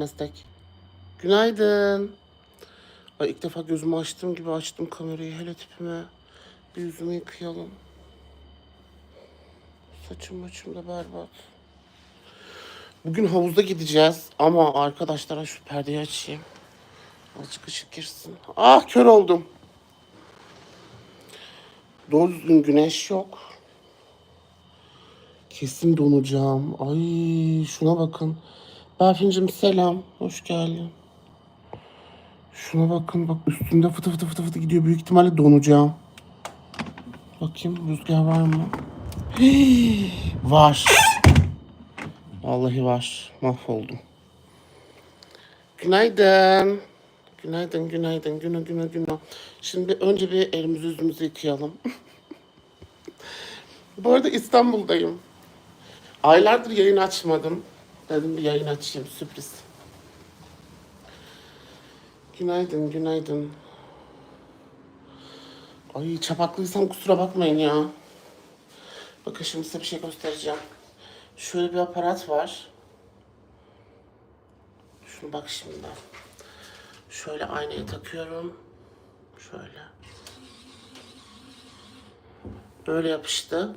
meslek. Günaydın. Ay ilk defa gözümü açtığım gibi açtım kamerayı. Hele tipime. Bir yüzümü yıkayalım. Saçım maçım da berbat. Bugün havuzda gideceğiz ama arkadaşlara şu perdeyi açayım. Azıcık ışık girsin. Ah kör oldum. Doğru düzgün güneş yok. Kesin donacağım. Ay şuna bakın. Berfin'cim selam. Hoş geldin. Şuna bakın bak üstünde fıtı fıtı fıtı fıtı gidiyor. Büyük ihtimalle donacağım. Bakayım rüzgar var mı? Hii, var. Vallahi var. Mahvoldum. Günaydın. Günaydın, günaydın, güne güne güne. Şimdi önce bir elimizi yüzümüzü yıkayalım. Bu arada İstanbul'dayım. Aylardır yayın açmadım. Dedim bir yayın açayım, sürpriz. Günaydın, günaydın. Ay çapaklıysam kusura bakmayın ya. Bakın şimdi size bir şey göstereceğim. Şöyle bir aparat var. Şunu bak şimdi. Şöyle aynaya takıyorum. Şöyle. Böyle yapıştı.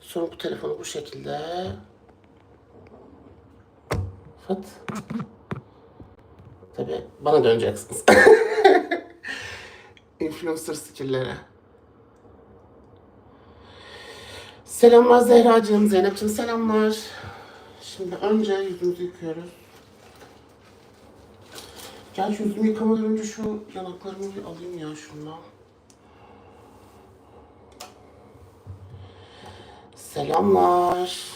Sonra bu telefonu bu şekilde fıt. Tabii bana döneceksiniz. Influencer skill'lere. Selamlar Zehracığım, Zeynep'ciğim selamlar. Şimdi önce yüzümüzü yıkıyoruz. Şu yüzümü yıkamadan önce şu yanaklarımı bir alayım ya şundan. Selamlar.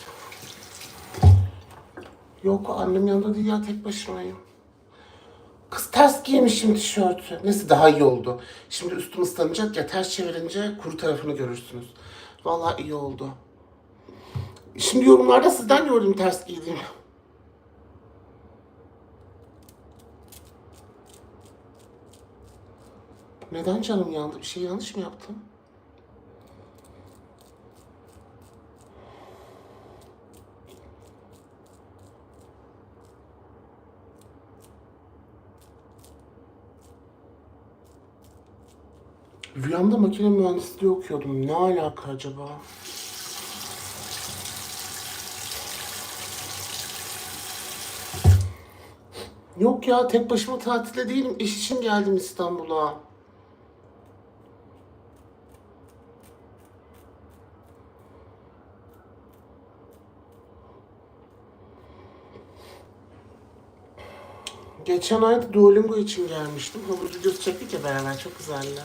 Yok annem yanında değil ya tek başımayım. Kız ters giymişim tişörtü. Neyse daha iyi oldu. Şimdi üstüm ıslanacak ya ters çevirince kuru tarafını görürsünüz. Vallahi iyi oldu. Şimdi yorumlarda sizden gördüm ters giydiğimi. Neden canım yandı? Bir şey yanlış mı yaptım? Rüyamda makine mühendisliği okuyordum. Ne alaka acaba? Yok ya tek başıma tatilde değilim. İş için geldim İstanbul'a. Geçen ay da Duolingo için gelmiştim. Havuz videosu çektik ya beraber. Çok güzeldi.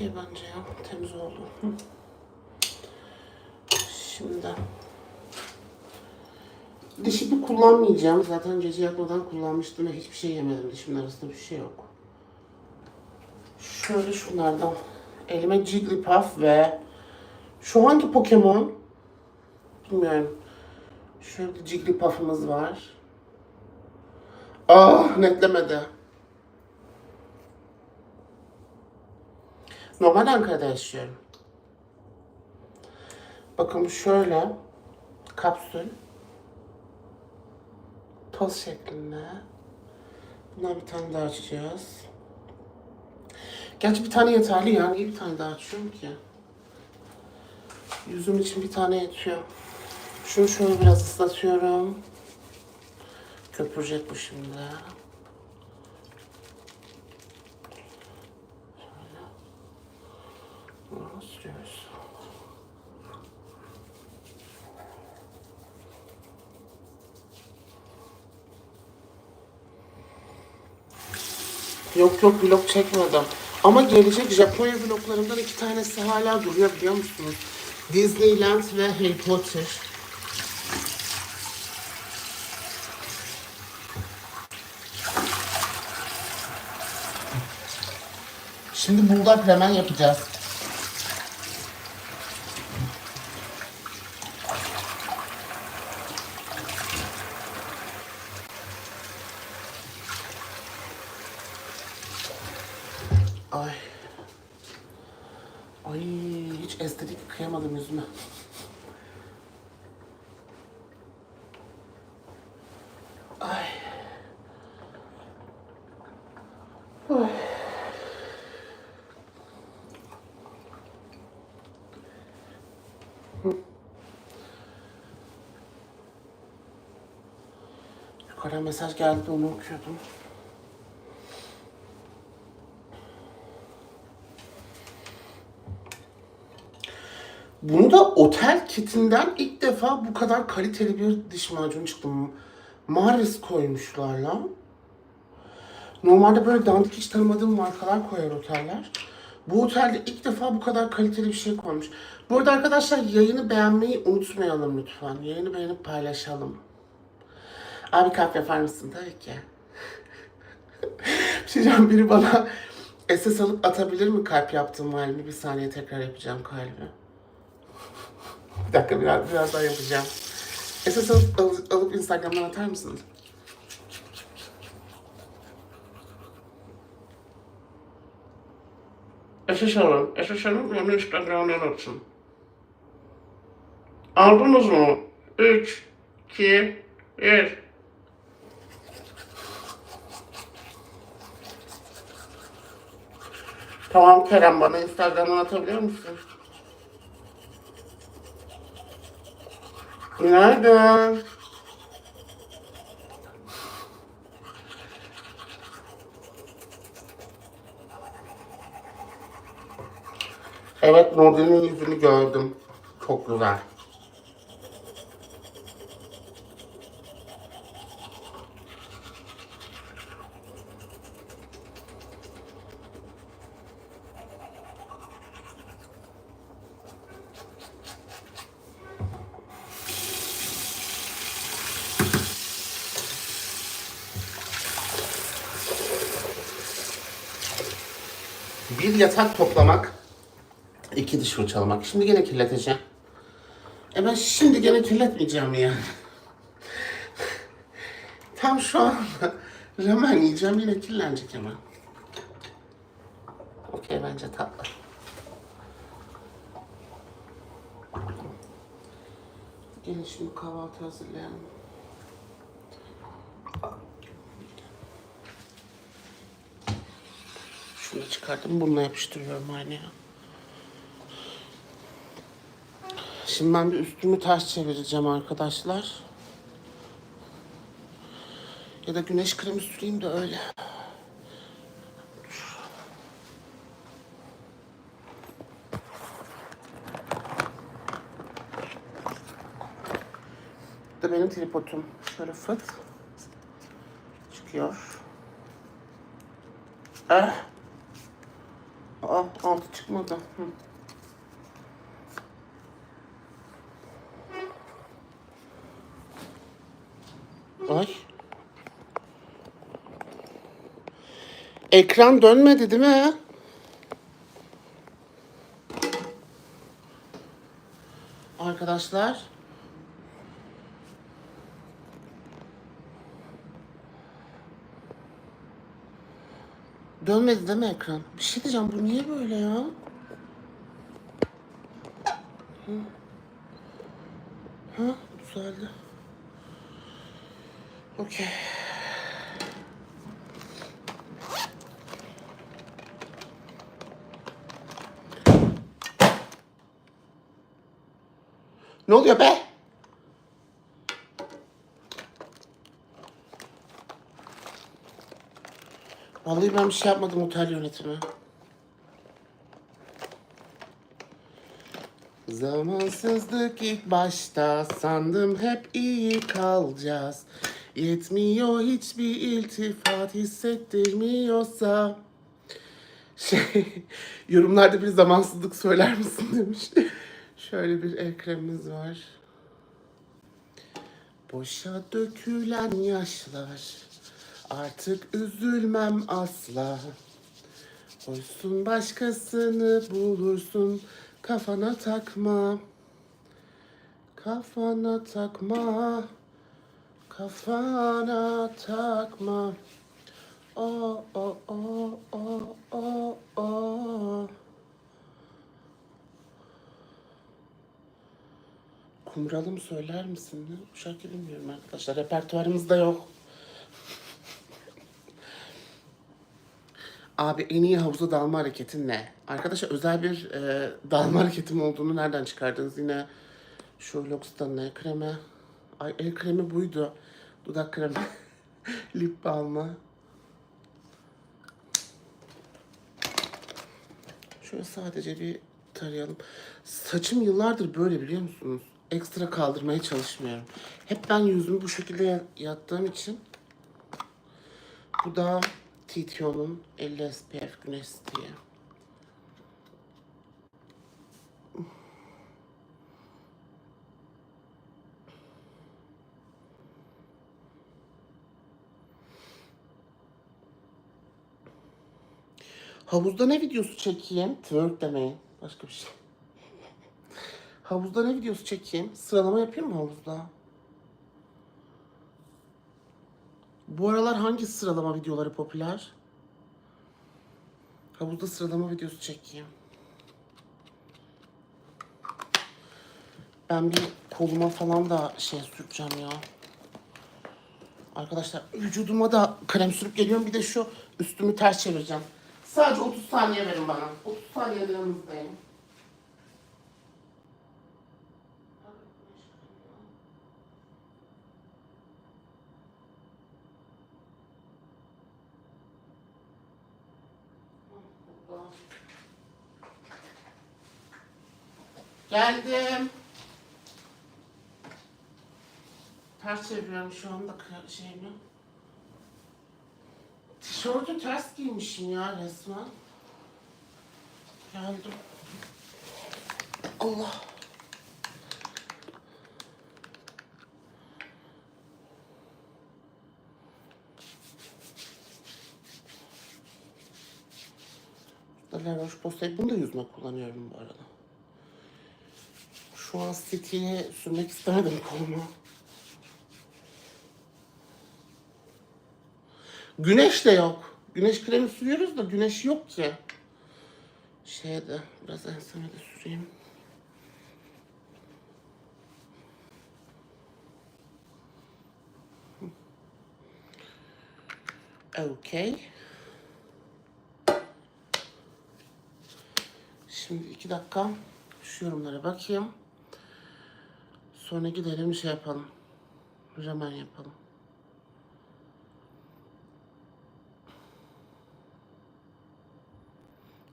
Okey bence ya. Temiz oldu. Şimdi. Dişimi kullanmayacağım. Zaten gece yatmadan kullanmıştım ve hiçbir şey yemedim. Dişimin arasında bir şey yok. Şöyle şunlardan. Elime Jigglypuff ve şu hangi Pokemon? Bilmiyorum. Şöyle Jigglypuff'ımız var. Ah netlemedi. Normal Ankara'da yaşıyorum. Bakın şöyle kapsül toz şeklinde. Bundan bir tane daha açacağız. Gerçi bir tane yeterli yani. Niye bir tane daha açıyorum ki? Yüzüm için bir tane yetiyor. Şunu şöyle biraz ıslatıyorum. Köpürecek bu şimdi. Sürüyoruz. Yok yok vlog çekmedim. Ama gelecek Japonya vloglarımdan iki tanesi hala duruyor biliyor musunuz? Disneyland ve Harry Potter. Şimdi buğday hemen yapacağız. Ay. Ay hiç estetik kıyamadım yüzüme. Ay. Ay. Hı. Yukarı mesaj geldi onu okuyordum. Bunu da otel kitinden ilk defa bu kadar kaliteli bir diş macunu çıktı. Maris koymuşlar lan. Normalde böyle dandik hiç tanımadığım markalar koyar oteller. Bu otelde ilk defa bu kadar kaliteli bir şey koymuş. Bu arada arkadaşlar yayını beğenmeyi unutmayalım lütfen. Yayını beğenip paylaşalım. Abi kalp yapar mısın? Tabii ki. bir şey diyeceğim, biri bana SS alıp atabilir mi kalp yaptığım halini? Bir saniye tekrar yapacağım kalbi. Bir dakika biraz, biraz daha yapacağım. SS alıp, alıp, alıp Instagram'dan atar mısınız? SS alın. SS alın beni Instagram'dan atın. Aldınız mı? 3, 2, 1. Tamam Kerem bana Instagram'dan atabiliyor musun? Günaydın. Evet Nurdi'nin yüzünü gördüm. Çok güzel. Bir yatak toplamak, iki diş fırçalamak. Şimdi gene kirleteceğim. E ben şimdi gene kirletmeyeceğim ya. Tam şu an ramen yiyeceğim yine kirlenecek hemen. Okey bence tatlı. Gelin şimdi kahvaltı hazırlayalım. Şunu çıkardım bununla yapıştırıyorum aynaya. Şimdi ben bir üstümü ters çevireceğim arkadaşlar. Ya da güneş kremi süreyim de öyle. Bu da benim tripodum. Şöyle fıt. Çıkıyor. Ah. Çıkmadı. Hı. Ay. Ekran dönmedi değil mi? Arkadaşlar. Dönmedi değil mi ekran? Bir şey diyeceğim bu niye böyle ya? Ha, düzeldi. Okey. Ne oluyor be? Vallahi ben bir şey yapmadım otel yönetimi. Zamansızlık ilk başta sandım hep iyi kalacağız. Yetmiyor hiçbir iltifat hissettirmiyorsa. Şey, yorumlarda bir zamansızlık söyler misin demiş. Şöyle bir ekremimiz var. Boşa dökülen yaşlar. Artık üzülmem asla. Oysun başkasını bulursun. Kafana takma. Kafana takma. Kafana takma. O o o o o o. Kumralım söyler misin? Bu şarkı bilmiyorum arkadaşlar. Repertuarımızda yok. Abi en iyi havuza dalma hareketin ne? Arkadaşlar özel bir e, dalma hareketim olduğunu nereden çıkardınız? Yine Sherlock's'tan ne kremi? Ay el kremi buydu. Dudak kremi. Lip balmı. Şöyle sadece bir tarayalım. Saçım yıllardır böyle biliyor musunuz? Ekstra kaldırmaya çalışmıyorum. Hep ben yüzümü bu şekilde ya- yattığım için. Bu da TTO'nun 50 SPF güneş diye. Havuzda ne videosu çekeyim? Twerk demeyin. Başka bir şey. Havuzda ne videosu çekeyim? Sıralama yapayım mı havuzda? Bu aralar hangi sıralama videoları popüler? Havuzda sıralama videosu çekeyim. Ben bir koluma falan da şey süreceğim ya. Arkadaşlar vücuduma da krem sürüp geliyorum. Bir de şu üstümü ters çevireceğim. Sadece 30 saniye verin bana. 30 saniye yanınızdayım. Geldim. Ters çeviriyorum şu anda şeyimi. Tişörtü ters giymişim ya resmen. Geldim. Allah. La Roche-Posay. Bunu da yüzme kullanıyorum bu arada. Şu an City'ye sürmek istemedim kolumu. Güneş de yok. Güneş kremi sürüyoruz da güneş yok ki. Şeye de biraz enseme de süreyim. Okey. Şimdi iki dakika şu yorumlara bakayım. Sonra gidelim şey yapalım. Ramen yapalım.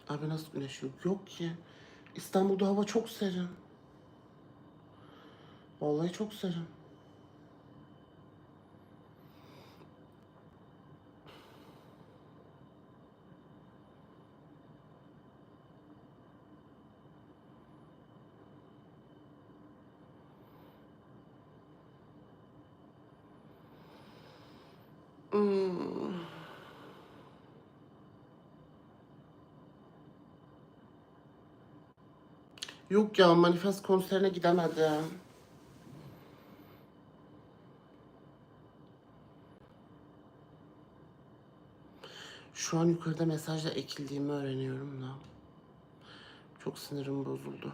Abi nasıl güneş yok? Yok ki. İstanbul'da hava çok serin. Vallahi çok serin. Yok ya manifest konserine gidemedim. Şu an yukarıda mesajla ekildiğimi öğreniyorum da. Çok sinirim bozuldu.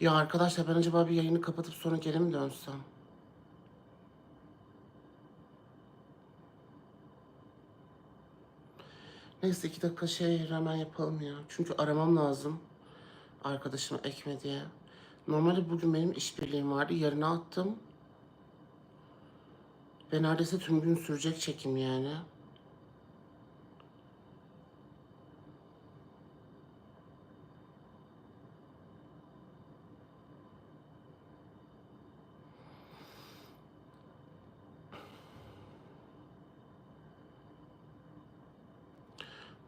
Ya arkadaşlar ben acaba bir yayını kapatıp sonra geri mi dönsem? Neyse iki dakika şey hemen yapalım ya. Çünkü aramam lazım. Arkadaşımı ekme diye. Normalde bugün benim işbirliğim vardı. Yarına attım. Ve neredeyse tüm gün sürecek çekim yani.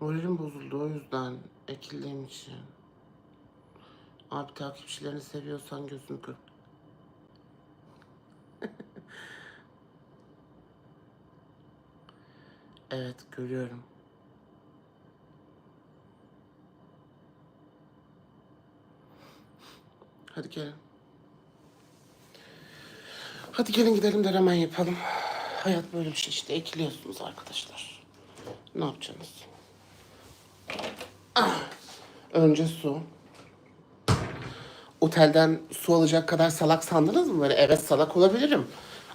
Moralim bozuldu o yüzden ekildiğim için. Abi takipçilerini seviyorsan gözünü kır. evet görüyorum. Hadi gelin. Hadi gelin gidelim de hemen yapalım. Hayat böyle bir şey işte ekiliyorsunuz arkadaşlar. Ne yapacaksınız? Önce su. Otelden su alacak kadar salak sandınız mı? Böyle evet salak olabilirim.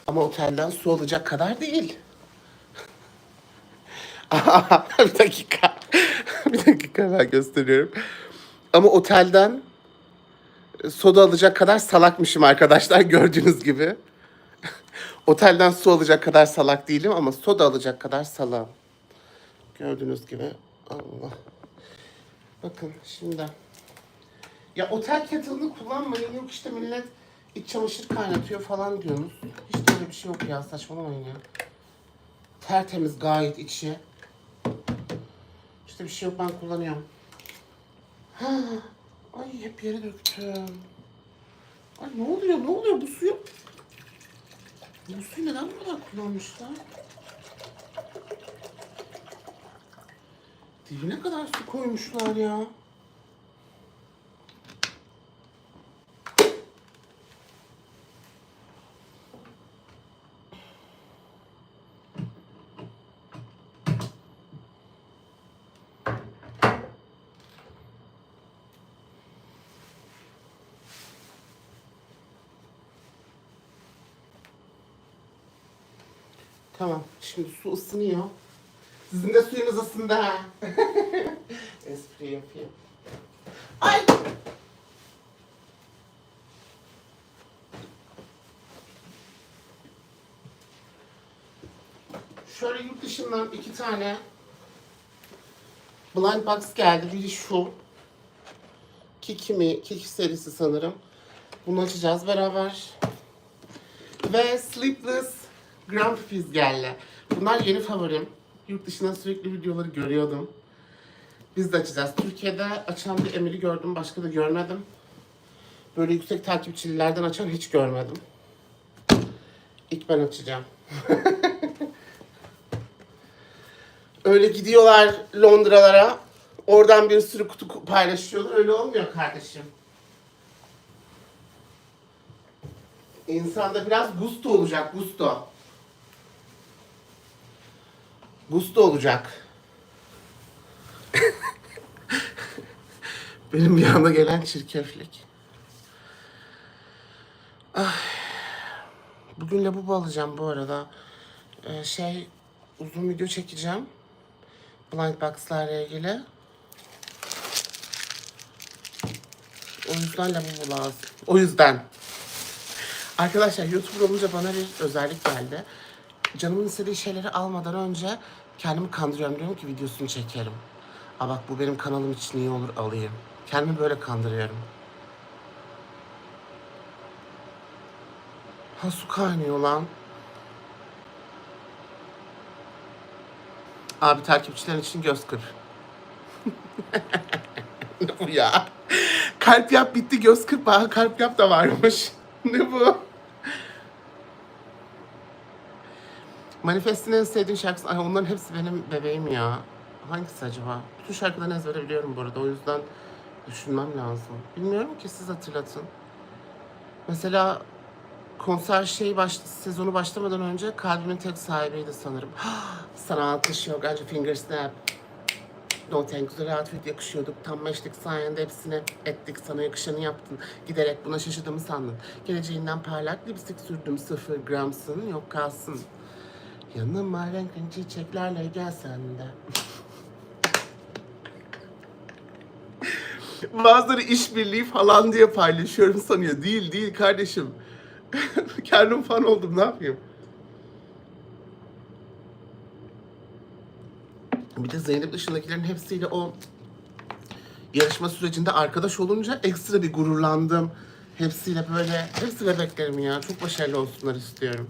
Ama otelden su alacak kadar değil. bir dakika. bir dakika ben gösteriyorum. Ama otelden soda alacak kadar salakmışım arkadaşlar gördüğünüz gibi. Otelden su alacak kadar salak değilim ama soda alacak kadar salağım. Gördüğünüz gibi. Allah. Bakın şimdi. Ya otel kettle'ını kullanmayın. Yok işte millet iç çamaşır kaynatıyor falan diyorsunuz. Hiç de öyle bir şey yok ya saçmalamayın ya. Tertemiz gayet içi. İşte bir şey yok ben kullanıyorum. Ha, ay hep yere döktüm. Ay ne oluyor ne oluyor bu suyu? Bu suyu neden bu kadar kullanmışlar? Dibine kadar su koymuşlar ya. Tamam. Şimdi su ısınıyor. Sizin de suyunuz ısındı ha. Espri yapayım. Ay! Şöyle yurt dışından iki tane blind box geldi. Biri şu. Kiki mi? Kiki serisi sanırım. Bunu açacağız beraber. Ve Sleepless Grand geldi. Bunlar yeni favorim. Yurt dışından sürekli videoları görüyordum. Biz de açacağız. Türkiye'de açan bir Emir'i gördüm. Başka da görmedim. Böyle yüksek takipçilerden açan hiç görmedim. İlk ben açacağım. Öyle gidiyorlar Londralara. Oradan bir sürü kutu paylaşıyorlar. Öyle olmuyor kardeşim. İnsanda biraz gusto olacak, gusto. Gusto olacak. Benim bir anda gelen çirkeflik. Ay. Bugün lavabo alacağım bu arada. Ee, şey, uzun video çekeceğim. Blind box'larla ilgili. O yüzden lavabo lazım. O yüzden. Arkadaşlar YouTuber olunca bana bir özellik geldi. Canımın istediği şeyleri almadan önce kendimi kandırıyorum. Diyorum ki videosunu çekerim. Aa bak bu benim kanalım için iyi olur alayım. Kendimi böyle kandırıyorum. Ha su kaynıyor lan. Abi takipçilerin için göz kır. ne bu ya? Kalp yap bitti göz kırp. Ha, kalp yap da varmış. ne bu? Manifest'in en sevdiğin şarkısı. Ay onların hepsi benim bebeğim ya. Hangisi acaba? Bütün şarkılarını ezbere biliyorum bu arada. O yüzden düşünmem lazım. Bilmiyorum ki siz hatırlatın. Mesela konser şeyi baş, sezonu başlamadan önce kalbimin tek sahibiydi sanırım. Sana alkış yok. Önce finger snap. No thank güzel outfit yakışıyorduk. Tam beşlik sayende hepsini ettik. Sana yakışanı yaptın. Giderek buna şaşırdığımı sandın. Geleceğinden parlak lipstick sürdüm. Sıfır gramsın yok kalsın. Yanıma renkli çiçeklerle gel sen de. Bazıları işbirliği falan diye paylaşıyorum sanıyor. Değil değil kardeşim. Kendim fan oldum ne yapayım? Bir de Zeynep dışındakilerin hepsiyle o yarışma sürecinde arkadaş olunca ekstra bir gururlandım. Hepsiyle böyle, hepsi bebeklerim ya. Çok başarılı olsunlar istiyorum.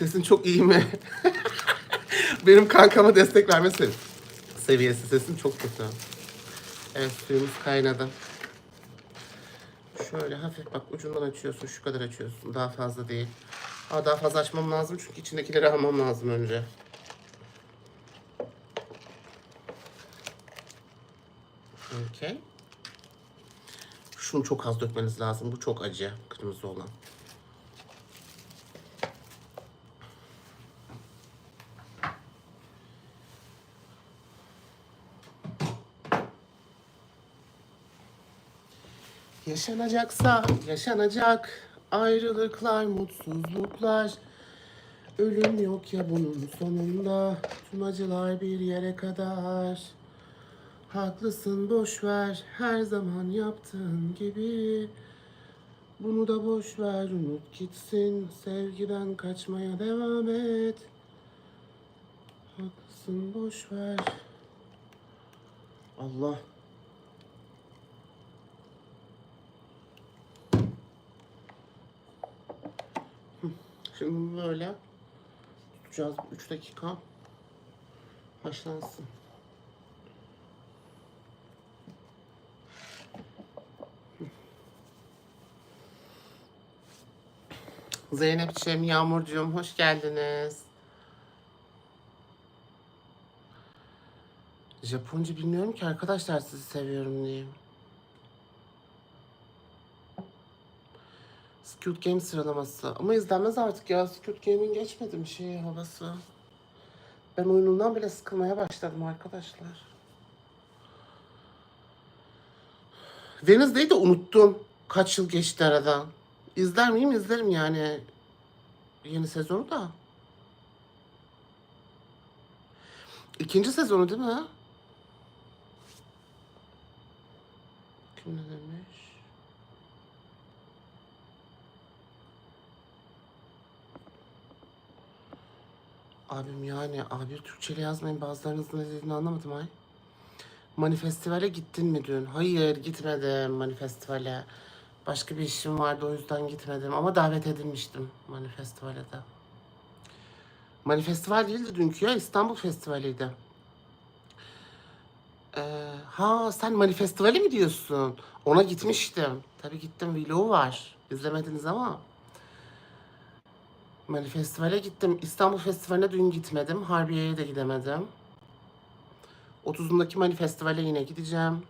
Sesin çok iyi mi? Benim kankama destek verme sev- seviyesi. Sesim çok kötü. Evet suyumuz kaynadı. Şöyle hafif bak ucundan açıyorsun. Şu kadar açıyorsun. Daha fazla değil. Aa, daha fazla açmam lazım çünkü içindekileri almam lazım önce. Okey. Şunu çok az dökmeniz lazım. Bu çok acı. Kırmızı olan. Yaşanacaksa yaşanacak ayrılıklar, mutsuzluklar. Ölüm yok ya bunun sonunda. Tüm acılar bir yere kadar. Haklısın boş ver her zaman yaptığın gibi. Bunu da boş ver unut gitsin. Sevgiden kaçmaya devam et. Haklısın boş ver. Allah. Hı, Şimdi böyle tutacağız 3 dakika. Haşlansın. Zeynep'ciğim, Yağmurcuğum hoş geldiniz. Japonca bilmiyorum ki arkadaşlar sizi seviyorum diyeyim. Squid Game sıralaması. Ama izlenmez artık ya. Squid Game'in geçmedi mi şey havası. Ben oyunundan bile sıkılmaya başladım arkadaşlar. Wednesday'i de unuttum. Kaç yıl geçti aradan. İzler miyim? İzlerim yani. Yeni sezonu da. İkinci sezonu değil mi? Kim ne demiş? Abim yani abi Türkçeli yazmayın bazılarınızın ne dediğini anlamadım ay. Manifestivale gittin mi dün? Hayır gitmedim manifestivale. Başka bir işim vardı o yüzden gitmedim ama davet edilmiştim manifestivale de. Manifestival değildi dünkü ya İstanbul Festivali'ydi. Ee, ha sen manifestivale mi diyorsun? Ona gitmiştim. Tabii gittim vlogu var. İzlemediniz ama. Manifestivale gittim. İstanbul Festivali'ne dün gitmedim. Harbiye'ye de gidemedim. 30'undaki manifestivale yine gideceğim.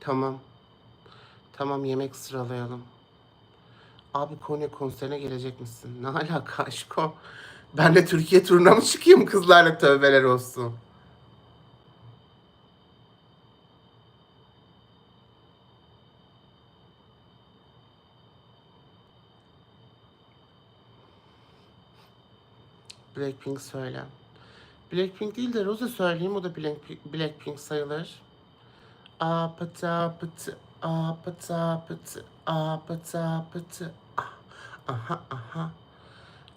Tamam. Tamam yemek sıralayalım. Abi Konya konserine gelecek misin? Ne alaka aşko? Ben de Türkiye turuna mı çıkayım kızlarla tövbeler olsun. Blackpink söyle. Blackpink değil de Rose söyleyeyim o da Blackpink, Blackpink sayılır. Apata pıtı, apata pıtı, apata pıtı. Ah, aha aha.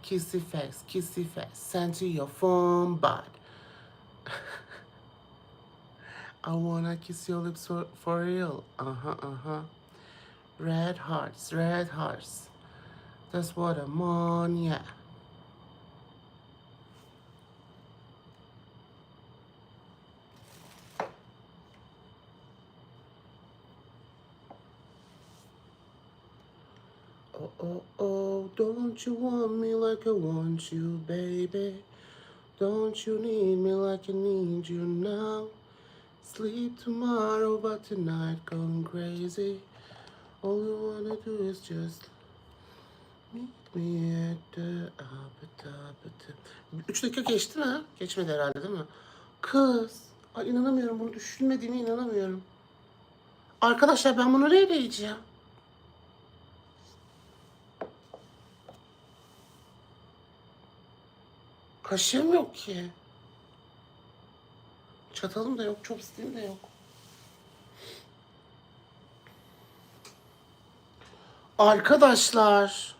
Kissy face, kissy face, send to your phone bud. I wanna kiss your lips for, for real. Uh-huh, uh-huh. Red hearts, red hearts. That's what I'm on, yeah. Don't you want me like I want you, baby? Don't you need me like I need you now? Sleep tomorrow, but tonight going crazy. All you wanna do is just meet me at the apata. Üç dakika geçti mi? Geçmedi herhalde değil mi? Kız. Ay inanamıyorum bunu düşünmediğime inanamıyorum. Arkadaşlar ben bunu neyle yiyeceğim? Kaşığım yok ki. Çatalım da yok, chopstick'im de yok. Arkadaşlar.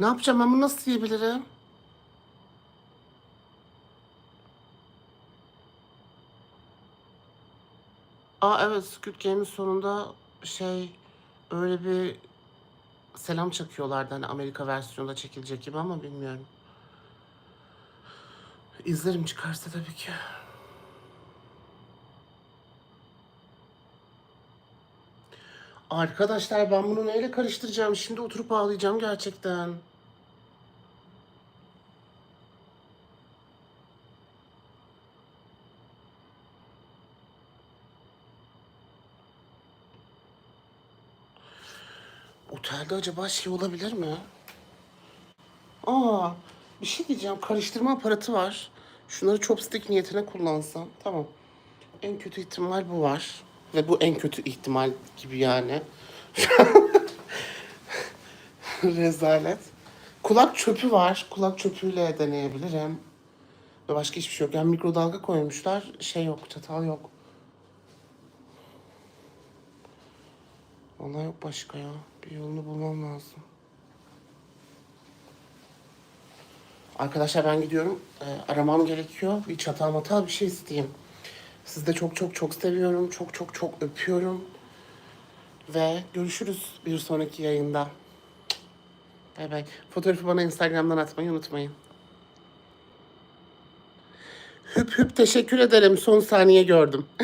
Ne yapacağım ben bunu nasıl yiyebilirim? Aa evet Squid Game'in sonunda şey öyle bir selam çakıyorlardı hani Amerika versiyonunda çekilecek gibi ama bilmiyorum. İzlerim çıkarsa tabii ki. Arkadaşlar ben bunu neyle karıştıracağım? Şimdi oturup ağlayacağım gerçekten. Otelde acaba şey olabilir mi? Aa, bir şey diyeceğim. Karıştırma aparatı var. Şunları chopstick niyetine kullansam. Tamam. En kötü ihtimal bu var. Ve bu en kötü ihtimal gibi yani. Rezalet. Kulak çöpü var. Kulak çöpüyle deneyebilirim. Ve başka hiçbir şey yok. Yani mikrodalga koymuşlar. Şey yok, çatal yok. Vallahi yok başka ya. Bir yolunu bulmam lazım. Arkadaşlar ben gidiyorum. Ee, aramam gerekiyor. Bir çatal matal bir şey isteyeyim. Sizi de çok çok çok seviyorum. Çok çok çok öpüyorum. Ve görüşürüz bir sonraki yayında. Bay bay. Fotoğrafı bana Instagram'dan atmayı unutmayın. Hüp hüp teşekkür ederim. Son saniye gördüm.